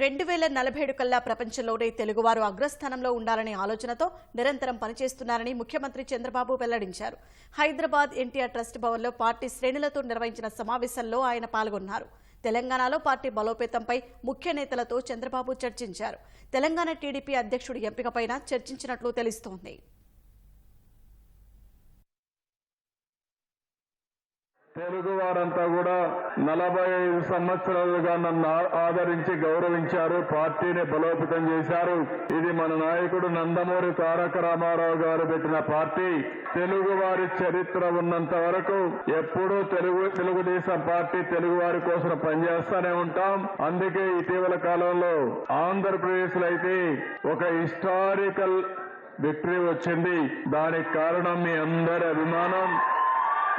రెండు వేల నలభై ఏడు కల్లా ప్రపంచంలోనే తెలుగువారు అగ్రస్థానంలో ఉండాలనే ఆలోచనతో నిరంతరం పనిచేస్తున్నారని ముఖ్యమంత్రి చంద్రబాబు వెల్లడించారు. హైదరాబాద్ ఎన్టీఆర్ ట్రస్ట్ భవన్లో పార్టీ శ్రేణులతో నిర్వహించిన సమావేశంలో ఆయన పాల్గొన్నారు. తెలంగాణలో పార్టీ బలోపేతంపై ముఖ్య నేతలతో చంద్రబాబు చర్చించారు. తెలంగాణ టీడీపీ అధ్యక్షుడి ఎంపికపైన చర్చించినట్లు తెలుస్తోంది. తెలుగు వారంతా కూడా నలభై ఐదు సంవత్సరాలుగా నన్ను ఆదరించి గౌరవించారు. పార్టీని బలోపేతం చేశారు. ఇది మన నాయకుడు నందమూరి తారక రామారావు గారు పెట్టిన పార్టీ. తెలుగు వారి చరిత్ర ఉన్నంత వరకు ఎప్పుడూ తెలుగు తెలుగుదేశం పార్టీ తెలుగు వారి కోసం పనిచేస్తూనే ఉంటాం. అందుకే ఇటీవల కాలంలో ఆంధ్రప్రదేశ్లో అయితే ఒక హిస్టారికల్ విక్టరీ వచ్చింది. దానికి కారణం మీ అందరి అభిమానం.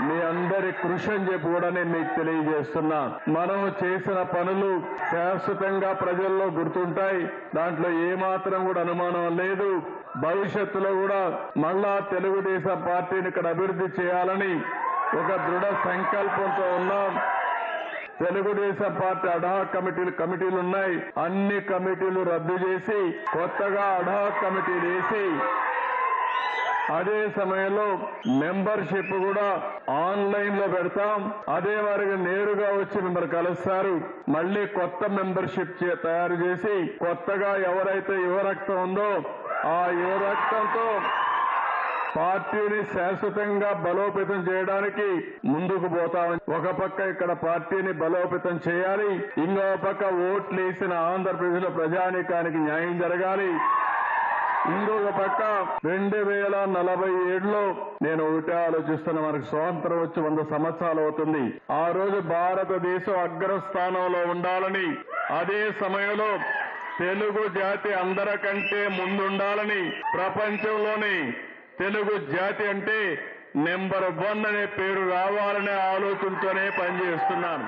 మీ అందరి కృషి అని చెప్పి కూడా నేను మీకు తెలియజేస్తున్నా. మనం చేసిన పనులు శాశ్వతంగా ప్రజల్లో గుర్తుంటాయి. దాంట్లో ఏమాత్రం కూడా అనుమానం లేదు. భవిష్యత్తులో కూడా మళ్ళా తెలుగుదేశం పార్టీని ఇక్కడ అభివృద్ధి చేయాలని ఒక దృఢ సంకల్పంతో ఉన్నాం. తెలుగుదేశం పార్టీ అడా కమిటీలు కమిటీలు ఉన్నాయి. అన్ని కమిటీలు రద్దు చేసి కొత్తగా అడా కమిటీలు వేసి అదే సమయంలో మెంబర్షిప్ కూడా ఆన్లైన్లో పెడతాం. అదే వారికి నేరుగా వచ్చి మిమ్మల్ని కలుస్తారు. మళ్ళీ కొత్త మెంబర్షిప్ చే- తయారు చేసి కొత్తగా ఎవరైతే యువ రక్తం ఉందో ఆ యువ రక్తంతో పార్టీని శాశ్వతంగా బలోపేతం చేయడానికి ముందుకు పోతామని ఒక పక్క ఇక్కడ పార్టీని బలోపేతం చేయాలి. ఇంకో పక్క ఓట్లు వేసిన ఆంధ్రప్రదేశ్లో ప్రజానీకానికి న్యాయం జరగాలి. ఇంకో పక్క రెండు వేల నలభై ఏడులో నేను ఒకటే ఆలోచిస్తున్న మనకు స్వాతంత్రం వచ్చి వంద సంవత్సరాలు అవుతుంది. ఆ రోజు భారతదేశం అగ్రస్థానంలో ఉండాలని అదే సమయంలో తెలుగు జాతి అందరికంటే ముందుండాలని ప్రపంచంలోని తెలుగు జాతి అంటే నెంబర్ వన్ అనే పేరు రావాలనే ఆలోచనతోనే పనిచేస్తున్నాను.